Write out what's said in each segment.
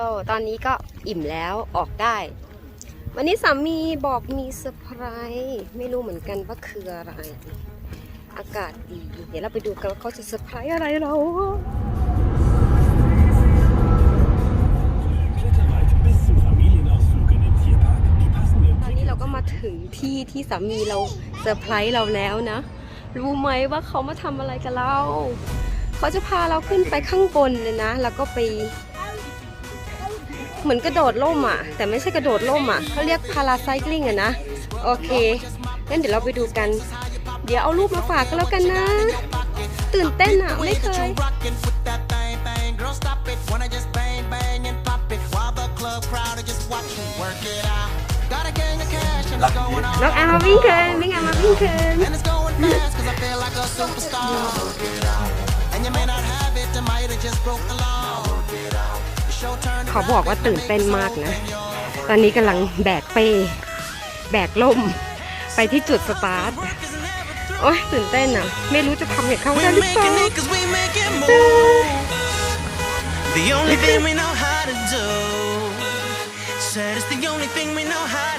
so ตอนนี้ก็อิ่มแล้วออกได้ วันนี้สามีบอกมีเซอร์ไพรส์ไม่รู้เหมือนกันว่าคืออะไร อากาศดี เดี๋ยวเราไปดูกันว่าเขาจะเซอร์ไพรส์อะไรเราตอนนี้เราก็มาถึงที่ที่สามีเราเซอร์ไพรส์เราแล้วนะ รู้ไหมว่าเขามาทำอะไรกับเรา เขาจะพาเราขึ้นไปข้างบนเลยนะ แล้วก็ไป เหมือนกระโดดร่มอะ แต่ไม่ใช่กระโดดร่มอะเขาเรียกพาราไซคลิงอะนะ โอเคงั้นเดี๋ยวเราไปดูกัน เดี๋ยวเอารูปมาฝากก็แล้วกันนะ ตื่นเต้นอะ ไม่เคย rockin' with that thing, thing. Girl, stop it. Wanna just bang, bang and pop it while the club crowd are just watching. Work it out. Got a gang of cash and it's going on. น้องแอมมาวิ่งเคินวิ่งแอมมาวิ่งเคิน And it's going fast cause I feel like a superstar. And you may not have it, I might have just broke the law. ขาบอกว่าตื่นเต้นมากนะ ตอนนี้กำลังแบกเป้ แบกล่ม ไปที่จุดสตาร์ท โอ้ยตื่นเต้นอะ ไม่รู้จะทำอย่างเขาได้หรือเปล่า The only thing we know how to do. Said it's the only thing we know how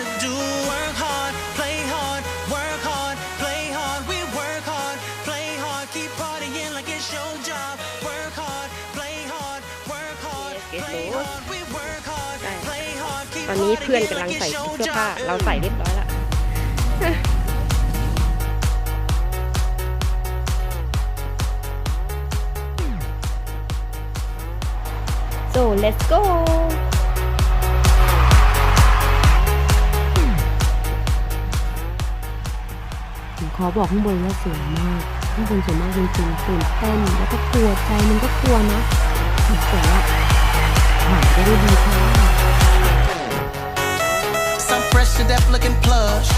keep ตอนนี้เพื่อน partying กำลัง like ใส่ it's ชุด your เสื้อผ้า job. เราใส่เรียบร้อยแล้ว so let's go ผมขอบอกข้างบนว่าสวยมากข้างบนสวยมากจริงๆตื่นเต้นแล้วก็กลัวใจมันก็กลัวนะแต่ว่าผ่านไปได้ดีค่ะ Some fresh to death looking plush.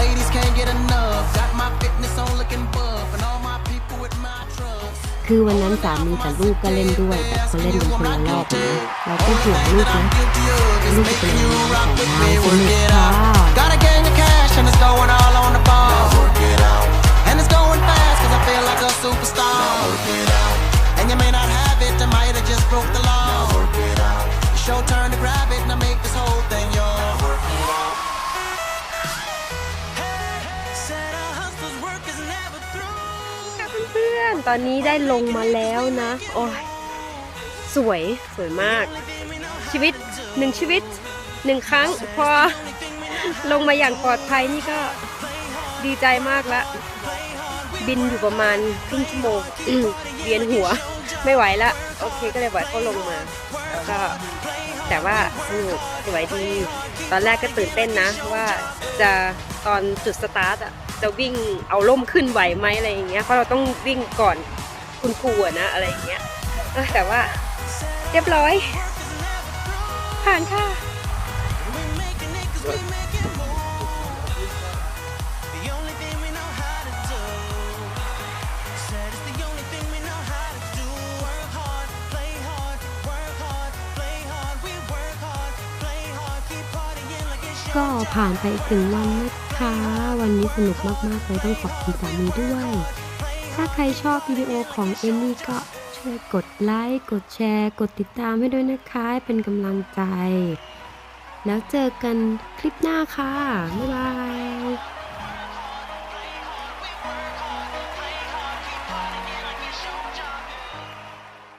Ladies can't get enough. Got my fitness on looking buff. And all my people with my trust. คือวันนั้นสามีกับลูกก็เล่นด้วย แต่เขาเล่นกันคนละรอบนะเราก็ห่วงลูก that นะ I'm guilty of is Look at making them. you rock with me. Nice Work and it out. proud. Got a gang of cash and it's going all on the ball. Work it out. And it's going fast cause I feel like a superstar. Work it out. And you may not have it, I might have just broke the law. Work it out. It's your turn to grab it and I make this whole thing yours. Work it out. Said a hustler's work is never through. เพื่อนๆ ตอนนี้ได้ลงมาแล้วนะ โอ้ย สวย สวยมาก ชีวิตหนึ่งชีวิตหนึ่งครั้ง พอลงมาอย่างปลอดภัยนี่ก็ดีใจมากละบินอยู่ประมาณครึ่งชั่วโมงอืมเวียนหัวไม่ไหวละ โอเคก็เลยปล่อยเขาลงมา แล้วก็ แต่ว่าสนุกสวยดี ตอนแรกก็ตื่นเต้นนะ ว่าจะตอนจุดสตาร์ทอะจะวิ่งเอาล่มขึ้นไหวไหมอะไรอย่างเงี้ยเพราะเราต้องวิ่งก่อนคุณครูนะอะไรอย่างเงี้ยแต่ว่าเรียบร้อย ผ่านค่ะ ก็ผ่านไปอีกหนึ่งวันนะคะ วันนี้สนุกมากๆเลยต้องขอบคุณสามีด้วย ถ้าใครชอบวิดีโอของเอมมี่ก็ช่วยกดไลค์ กดแชร์ กดติดตามให้ด้วยนะคะ เป็นกำลังใจ แล้วเจอกันคลิปหน้าค่ะ บ๊ายบาย